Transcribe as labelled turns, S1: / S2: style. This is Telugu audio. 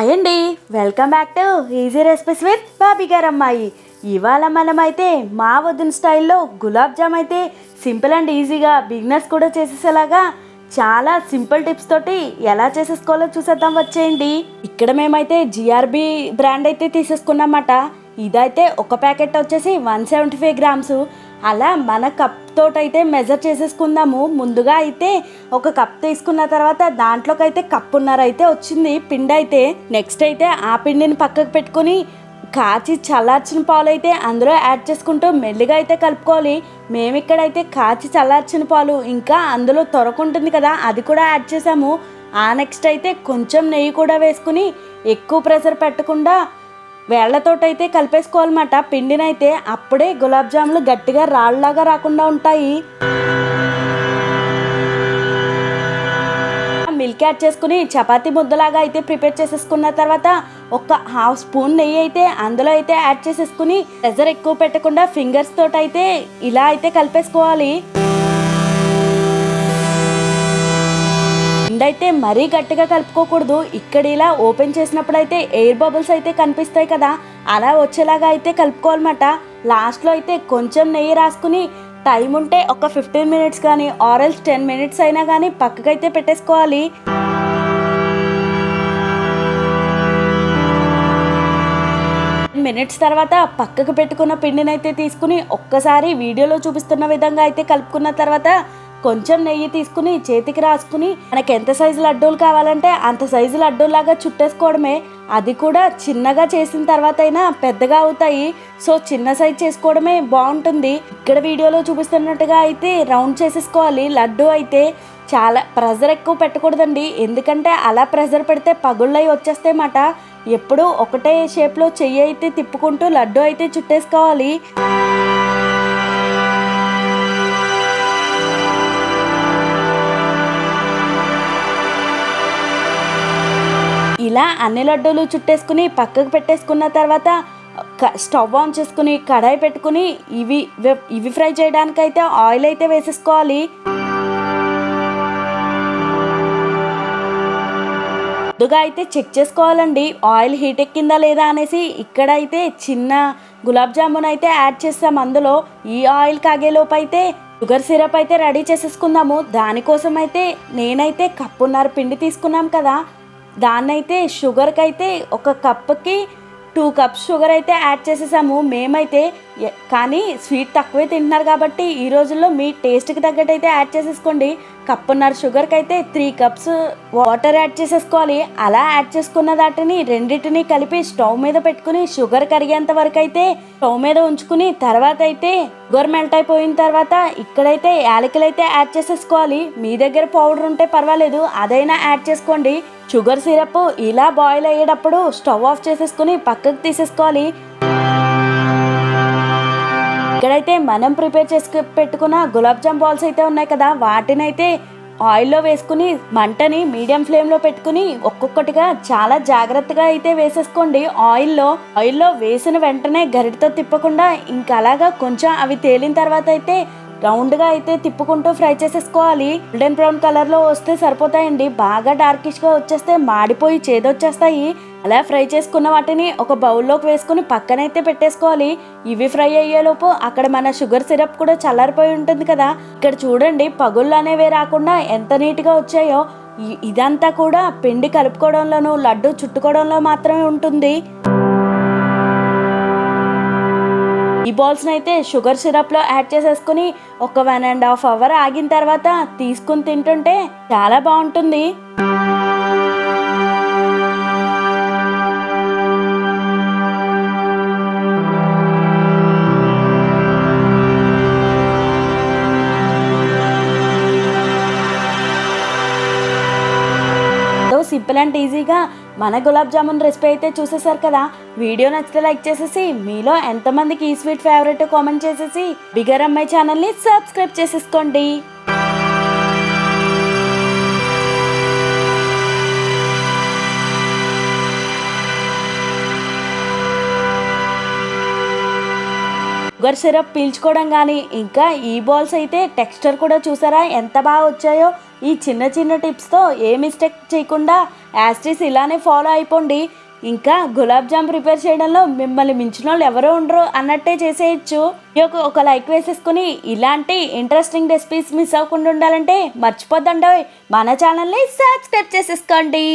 S1: హాయ్ అండి. Welcome back to easy recipes with Bobby గారు అమ్మాయి. ఇవాళ మనమైతే మా వదిన స్టైల్లో గులాబ్ జామ్ అయితే సింపుల్ అండ్ ఈజీగా బిగినర్స్ కూడా చేసేసేలాగా చాలా సింపుల్ టిప్స్ తోటి ఎలా చేసేసుకోవాలో చూసేద్దాం. వచ్చేయండి. ఇక్కడ మేమైతే జిఆర్బి బ్రాండ్ అయితే తీసేసుకున్నామట. ఇదైతే ఒక ప్యాకెట్ వచ్చేసి వన్ సెవెంటీ ఫైవ్ గ్రామ్స్. అలా మన కప్ తోటైతే మెజర్ చేసేసుకుందాము. ముందుగా అయితే ఒక కప్ తీసుకున్న తర్వాత దాంట్లోకైతే కప్పున్నర అయితే వచ్చింది పిండి అయితే నెక్స్ట్ అయితే ఆ పిండిని పక్కకు పెట్టుకొని కాచి చల్లార్చిన పాలు అయితే అందులో యాడ్ చేసుకుంటూ మెల్లిగా అయితే కలుపుకోవాలి. మేము ఇక్కడైతే కాచి చల్లార్చిన పాలు ఇంకా అందులో తొరకుంటుంది కదా అది కూడా యాడ్ చేసాము. ఆ నెక్స్ట్ అయితే కొంచెం నెయ్యి కూడా వేసుకుని ఎక్కువ ప్రెషర్ పెట్టకుండా వేళ్ళతోటైతే కలిపేసుకోవాలన్నమాట. పిండినైతే అప్పుడే గులాబ్ జాములు గట్టిగా రాళ్ళలాగా రాకుండా ఉంటాయి. మిల్క్ యాడ్ చేసుకుని చపాతీ ముద్దలాగా అయితే ప్రిపేర్ చేసేసుకున్న తర్వాత ఒక హాఫ్ స్పూన్ నెయ్యి అయితే అందులో అయితే యాడ్ చేసేసుకుని ప్రెజర్ ఎక్కువ పెట్టకుండా ఫింగర్స్ తోటైతే అయితే ఇలా అయితే కలిపేసుకోవాలి. అయితే మరీ గట్టిగా కలుపుకోకూడదు. ఇక్కడ ఇలా ఓపెన్ చేసినప్పుడు అయితే ఎయిర్ బబుల్స్ అయితే కనిపిస్తాయి కదా. అలా వచ్చేలాగా అయితే కలుపుకోవాలన్నమాట. లాస్ట్లో అయితే కొంచెం నెయ్యి రాసుకుని టైం ఉంటే ఒక ఫిఫ్టీన్ మినిట్స్ కానీ ఆరెల్స్ టెన్ మినిట్స్ అయినా కానీ పక్కకైతే పెట్టేసుకోవాలి. మినిట్స్ తర్వాత పక్కకు పెట్టుకున్న పిండిని అయితే తీసుకుని ఒక్కసారి వీడియోలో చూపిస్తున్న విధంగా అయితే కలుపుకున్న తర్వాత కొంచెం నెయ్యి తీసుకుని చేతికి రాసుకుని మనకి ఎంత సైజు లడ్డూలు కావాలంటే అంత సైజు లడ్డూలాగా చుట్టేసుకోవడమే. అది కూడా చిన్నగా చేసిన తర్వాత అయినా పెద్దగా అవుతాయి. సో చిన్న సైజ్ చేసుకోవడమే బాగుంటుంది. ఇక్కడ వీడియోలో చూపిస్తున్నట్టుగా అయితే రౌండ్ చేసేసుకోవాలి. లడ్డు అయితే చాలా ప్రెజర్ ఎక్కువ పెట్టకూడదండి. ఎందుకంటే అలా ప్రెజర్ పెడితే పగుళ్ళై వచ్చేస్తాయి మాట ఎప్పుడు ఒకటే షేప్లో చెయ్యి అయితే తిప్పుకుంటూ లడ్డు అయితే చుట్టేసుకోవాలి. అన్ని లడ్డూలు చుట్టేసుకుని పక్కకు పెట్టేసుకున్న తర్వాత క- స్టవ్ ఆన్ చేసుకుని కడాయి పెట్టుకుని ఇవి ఇవి ఫ్రై చేయడానికైతే ఆయిల్ అయితే వేసేసుకోవాలి. ముందుగా అయితే చెక్ చేసుకోవాలండి ఆయిల్ హీట్ ఎక్కిందా లేదా అనేసి. ఇక్కడైతే చిన్న గులాబ్ జామున్ అయితే యాడ్ చేస్తాం అందులో. ఈ ఆయిల్ కాగేలోపు అయితే షుగర్ సిరప్ అయితే రెడీ చేసేసుకుందాము. దానికోసం అయితే నేనైతే కప్పున్నర పిండి తీసుకున్నాం కదా. దాన్నైతే షుగర్కి అయితే ఒక కప్కి టూ కప్స్ షుగర్ అయితే యాడ్ చేసేసాము. మేమైతే కానీ స్వీట్ తక్కువే తింటున్నారు కాబట్టి ఈ రోజుల్లో మీ టేస్ట్కి తగ్గట్టు అయితే యాడ్ చేసేసుకోండి. కప్పున్నర షుగర్కి అయితే త్రీ కప్స్ వాటర్ యాడ్ చేసేసుకోవాలి. అలా యాడ్ చేసుకున్న దాటిని రెండింటిని కలిపి స్టవ్ మీద పెట్టుకుని షుగర్ కరిగేంత వరకు అయితే స్టవ్ మీద ఉంచుకుని తర్వాత అయితే షుగర్ మెల్ట్ అయిపోయిన తర్వాత ఇక్కడైతే యాలకులు అయితే యాడ్ చేసేసుకోవాలి. మీ దగ్గర పౌడర్ ఉంటే పర్వాలేదు. అదైనా యాడ్ చేసుకోండి. షుగర్ సిరప్ ఇలా బాయిల్ అయ్యేటప్పుడు స్టవ్ ఆఫ్ చేసేసుకుని పక్కకు తీసేసుకోవాలి. ఇక్కడైతే మనం ప్రిపేర్ చేసి పెట్టుకున్న గులాబ్ జామ్ బాల్స్ అయితే ఉన్నాయి కదా వాటిని అయితే ఆయిల్లో వేసుకుని మంటని మీడియం ఫ్లేమ్లో పెట్టుకుని ఒక్కొక్కటిగా చాలా జాగ్రత్తగా అయితే వేసేసుకోండి. ఆయిల్లో ఆయిల్లో వేసిన వెంటనే గరిటతో తిప్పకుండా ఇంకా అలాగా కొంచెం అవి తేలిన తర్వాత అయితే రౌండ్గా అయితే తిప్పుకుంటూ ఫ్రై చేసేసుకోవాలి. గోల్డెన్ బ్రౌన్ కలర్లో వస్తే సరిపోతాయండి. బాగా డార్కిష్గా వచ్చేస్తే మాడిపోయి చేదొచ్చేస్తాయి. అలా ఫ్రై చేసుకున్న వాటిని ఒక బౌల్లోకి వేసుకుని పక్కనైతే పెట్టేసుకోవాలి. ఇవి ఫ్రై అయ్యేలోపు అక్కడ మన షుగర్ సిరప్ కూడా చల్లారిపోయి ఉంటుంది కదా. ఇక్కడ చూడండి పగుళ్ళు అనేవి రాకుండా ఎంత నీట్గా వచ్చాయో. ఇ- ఇదంతా కూడా పిండి కలుపుకోవడంలోనూ లడ్డు చుట్టుకోవడంలో మాత్రమే ఉంటుంది. ఈ బాల్స్ని అయితే షుగర్ సిరప్లో యాడ్ చేసేసుకుని ఒక వన్ అండ్ హాఫ్ అవర్ ఆగిన తర్వాత తీసుకుని తింటుంటే చాలా బాగుంటుంది. సింపుల్ అండ్ ఈజీగా మన గులాబ్ జామున్ రెసిపీ అయితే చూసేసారు కదా. వీడియో నచ్చితే లైక్ చేసేసి మీలో ఎంతమందికి ఈ స్వీట్ ఫేవరెట్ కామెంట్ చేసేసి బిగర్ అమ్మాయి ఛానల్ని సబ్స్క్రైబ్ చేసేసుకోండి. షుగర్ సిరప్ పీల్చుకోవడం కానీ ఇంకా ఈ బాల్స్ అయితే టెక్స్చర్ కూడా చూసారా? ఎంత బాగా వచ్చాయో? ఈ చిన్న చిన్న టిప్స్తో ఏ మిస్టేక్ చేయకుండా యాస్టీస్ ఇలానే ఫాలో అయిపోండి. ఇంకా గులాబ్ జామ్ ప్రిపేర్ చేయడంలో మిమ్మల్ని మించిన వాళ్ళు ఎవరో ఉండరు అన్నట్టే చేసేయచ్చు. ఈ యొక్క ఒక లైక్ వేసేసుకుని ఇలాంటి ఇంట్రెస్టింగ్ రెసిపీస్ మిస్ అవ్వకుండా ఉండాలంటే మర్చిపోద్దండి మన ఛానల్ని సబ్స్క్రైబ్ చేసేసుకోండి.